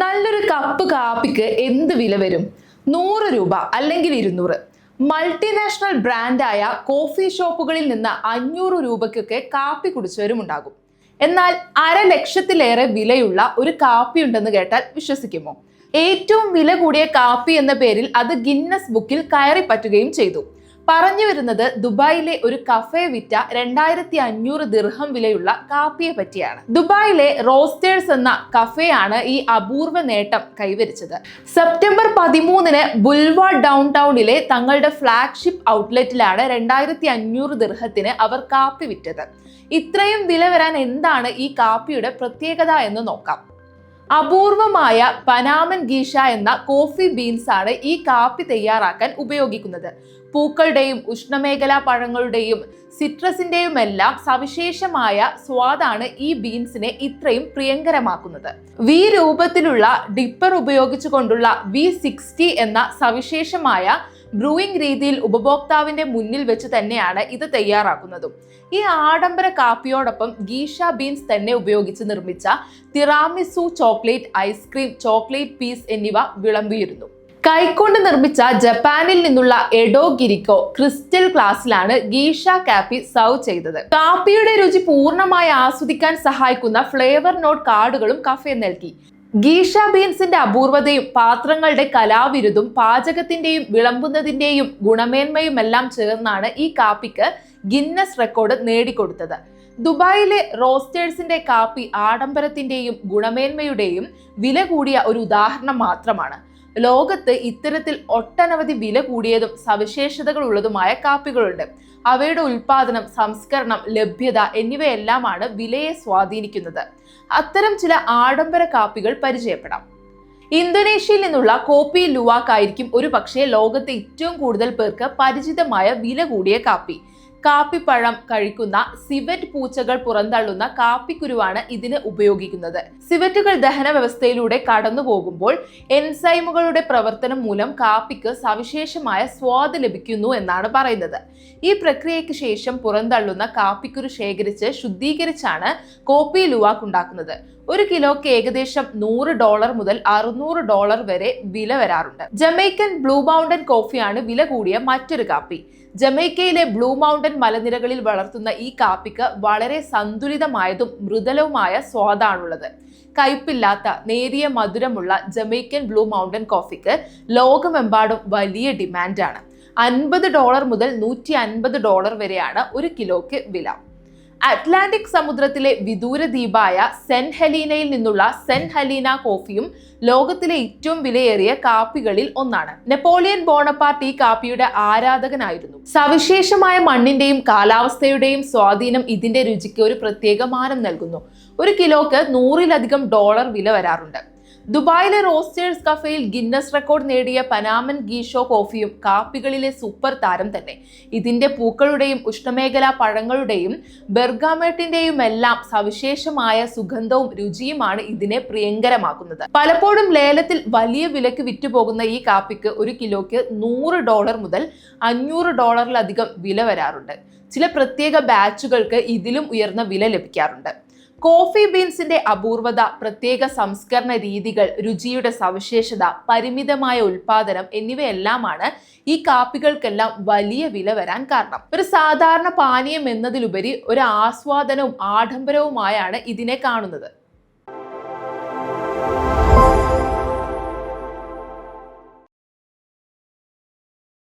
നല്ലൊരു കപ്പ് കാപ്പിക്ക് എന്ത് വില വരും? നൂറ് രൂപ അല്ലെങ്കിൽ ഇരുന്നൂറ്. മൾട്ടിനാഷണൽ ബ്രാൻഡായ കോഫി ഷോപ്പുകളിൽ നിന്ന് അഞ്ഞൂറ് രൂപയ്ക്കൊക്കെ കാപ്പി കുടിച്ചവരും ഉണ്ടാകും എന്നാൽ അര ലക്ഷത്തിലേറെ വിലയുള്ള ഒരു കാപ്പി ഉണ്ടെന്ന് കേട്ടാൽ വിശ്വസിക്കുമോ? ഏറ്റവും വില കൂടിയ കാപ്പി എന്ന പേരിൽ അത് ഗിന്നസ് ബുക്കിൽ കയറി പറ്റുകയും ചെയ്തു. പറഞ്ഞു വരുന്നത് ദുബായിലെ ഒരു കഫേ വിറ്റ രണ്ടായിരത്തി അഞ്ഞൂറ് ദിർഹം വിലയുള്ള കാപ്പിയെ പറ്റിയാണ്. ദുബായിലെ റോസ്റ്റേഴ്സ് എന്ന കഫേയാണ് ഈ അപൂർവ നേട്ടം കൈവരിച്ചത്. സെപ്റ്റംബർ പതിമൂന്നിന് ബുൽവാ ഡൗൺ ടൗണിലെ തങ്ങളുടെ ഫ്ലാഗ്ഷിപ്പ് ഔട്ട്ലെറ്റിലാണ് രണ്ടായിരത്തി അഞ്ഞൂറ് ദിർഹത്തിന് അവർ കാപ്പി വിറ്റത്. ഇത്രയും വില വരാൻ എന്താണ് ഈ കാപ്പിയുടെ പ്രത്യേകത എന്ന് നോക്കാം. അപൂർവമായ പനാമൻ ഗീഷ എന്ന കോഫി ബീൻസ് ആണ് ഈ കാപ്പി തയ്യാറാക്കാൻ ഉപയോഗിക്കുന്നത്. പൂക്കളുടെയും ഉഷ്ണമേഖലാ പഴങ്ങളുടെയും സിട്രസിന്റെയും എല്ലാം സവിശേഷമായ സ്വാദാണ് ഈ ബീൻസിനെ ഇത്രയും പ്രിയങ്കരമാക്കുന്നത്. വി രൂപത്തിലുള്ള ഡിപ്പർ ഉപയോഗിച്ചുകൊണ്ടുള്ള വി സിക്സ്റ്റി എന്ന സവിശേഷമായ ബ്രൂയിങ് രീതിയിൽ ഉപഭോക്താവിന്റെ മുന്നിൽ വെച്ച് തന്നെയാണ് ഇത് തയ്യാറാക്കുന്നതും. ഈ ആഡംബര കാപ്പിയോടൊപ്പം ഗീഷ ബീൻസ് തന്നെ ഉപയോഗിച്ച് നിർമ്മിച്ച tiramisu chocolate ice cream chocolate piece എന്നിവ വിളമ്പിയിരുന്നു. കൈകൊണ്ട് നിർമ്മിച്ച ജപ്പാനിൽ നിന്നുള്ള എഡോ ഗിരിക്കോ ക്രിസ്റ്റൽ ഗ്ലാസ്സിലാണ് ഗീഷ കാപ്പി സർവ് ചെയ്തത്. കാപ്പിയുടെ രുചി പൂർണമായി ആസ്വദിക്കാൻ സഹായിക്കുന്ന ഫ്ലേവർ നോട്ട് കാർഡുകളും കഫേ നൽകി. ഗീഷ ബീൻസിന്റെ അപൂർവതയും പാത്രങ്ങളുടെ കലാവിരുതും പാചകത്തിന്റെയും വിളമ്പുന്നതിന്റെയും ഗുണമേന്മയും എല്ലാം ചേർന്നാണ് ഈ കാപ്പിക്ക് ഗിന്നസ് റെക്കോർഡ് നേടിക്കൊടുത്തത്. ദുബായിലെ റോസ്റ്റേഴ്സിന്റെ കാപ്പി ആഡംബരത്തിന്റെയും ഗുണമേന്മയുടെയും വില കൂടിയ ഒരു ഉദാഹരണം മാത്രമാണ്. ലോകത്ത് ഇത്തരത്തിൽ ഒട്ടനവധി വില കൂടിയതും സവിശേഷതകളുള്ളതുമായ കാപ്പികളുണ്ട്. അവയുടെ ഉൽപാദനം സംസ്കരണം ലഭ്യത എന്നിവയെല്ലാമാണ് വിലയെ സ്വാധീനിക്കുന്നത്. അത്തരം ചില ആഡംബര കാപ്പികൾ പരിചയപ്പെടാം. ഇന്തോനേഷ്യയിൽ നിന്നുള്ള കോപ്പി ലുവാക്ക് ആയിരിക്കും ഒരു പക്ഷേ ലോകത്തെ ഏറ്റവും കൂടുതൽ പേർക്ക് പരിചിതമായ വില കൂടിയ കാപ്പി. കാപ്പിപ്പഴം കഴിക്കുന്ന സിവറ്റ് പൂച്ചകൾ പുറന്തള്ളുന്ന കാപ്പിക്കുരുവാണ് ഇതിന് ഉപയോഗിക്കുന്നത്. സിവറ്റുകൾ ദഹന വ്യവസ്ഥയിലൂടെ കടന്നു പോകുമ്പോൾ എൻസൈമുകളുടെ പ്രവർത്തനം മൂലം കാപ്പിക്ക് സവിശേഷമായ സ്വാദ് ലഭിക്കുന്നു എന്നാണ് പറയുന്നത്. ഈ പ്രക്രിയയ്ക്ക് ശേഷം പുറന്തള്ളുന്ന കാപ്പിക്കുരു ശേഖരിച്ച് ശുദ്ധീകരിച്ചാണ് കോപ്പി ലുവാക്ക് ഉണ്ടാക്കുന്നത് ഒരു കിലോക്ക് ഏകദേശം നൂറ് ഡോളർ മുതൽ അറുന്നൂറ് ഡോളർ വരെ വില വരാറുണ്ട്. ജമൈക്കൻ ബ്ലൂ മൗണ്ടൻ കോഫിയാണ് വില കൂടിയ മറ്റൊരു കാപ്പി. ജമൈക്കയിലെ ബ്ലൂ മൗണ്ടൻ മലനിരകളിൽ വളർത്തുന്ന ഈ കാപ്പിക്ക് വളരെ സന്തുലിതമായതും മൃദുലവുമായ സ്വാദാണുള്ളത്. കയ്പില്ലാത്ത നേരിയ മധുരമുള്ള ജമൈക്കൻ ബ്ലൂ മൗണ്ടൻ കോഫിക്ക് ലോകമെമ്പാടും വലിയ ഡിമാൻഡാണ്. അൻപത് ഡോളർ മുതൽ നൂറ്റി അൻപത് ഡോളർ വരെയാണ് ഒരു കിലോയ്ക്ക് വില. അറ്റ്ലാന്റിക് സമുദ്രത്തിലെ വിദൂര ദ്വീപായ സെന്റ് ഹെലീനയിൽ നിന്നുള്ള സെന്റ് ഹെലീന കോഫിയും ലോകത്തിലെ ഏറ്റവും വിലയേറിയ കാപ്പികളിൽ ഒന്നാണ്. നെപ്പോളിയൻ ബോണപ്പാർട്ട് ഈ കാപ്പിയുടെ ആരാധകനായിരുന്നു. സവിശേഷമായ മണ്ണിന്റെയും കാലാവസ്ഥയുടെയും സ്വാധീനം ഇതിന്റെ രുചിക്ക് ഒരു പ്രത്യേക മാനം നൽകുന്നു. ഒരു കിലോക്ക് നൂറിലധികം ഡോളർ വില വരാറുണ്ട്. ദുബായിലെ റോസ്റ്റേഴ്സ് കഫേയിൽ ഗിന്നസ് റെക്കോർഡ് നേടിയ പനാമൻ ഗീഷോ കോഫിയും കാപ്പികളിലെ സൂപ്പർ താരം തന്നെ. ഇതിന്റെ പൂക്കളുടെയും ഉഷ്ണമേഖലാ പഴങ്ങളുടെയും ബെർഗാമേട്ടിന്റെയും എല്ലാം സവിശേഷമായ സുഗന്ധവും രുചിയുമാണ് ഇതിനെ പ്രിയങ്കരമാക്കുന്നത്. പലപ്പോഴും ലേലത്തിൽ വലിയ വിലക്ക് വിറ്റുപോകുന്ന ഈ കാപ്പിക്ക് ഒരു കിലോയ്ക്ക് നൂറ് ഡോളർ മുതൽ അഞ്ഞൂറ് ഡോളറിലധികം വില വരാറുണ്ട്. ചില പ്രത്യേക ബാച്ചുകൾക്ക് ഇതിലും ഉയർന്ന വില ലഭിക്കാറുണ്ട്. കോഫി ബീൻസിന്റെ അപൂർവത പ്രത്യേക സംസ്കരണ രീതികൾ രുചിയുടെ സവിശേഷത പരിമിതമായ ഉൽപാദനം എന്നിവയെല്ലാമാണ് ഈ കാപ്പികൾക്കെല്ലാം വലിയ വില വരാൻ കാരണം. ഒരു സാധാരണ പാനീയം എന്നതിലുപരി ഒരു ആസ്വാദനവും ആഡംബരവുമായാണ് ഇതിനെ കാണുന്നത്.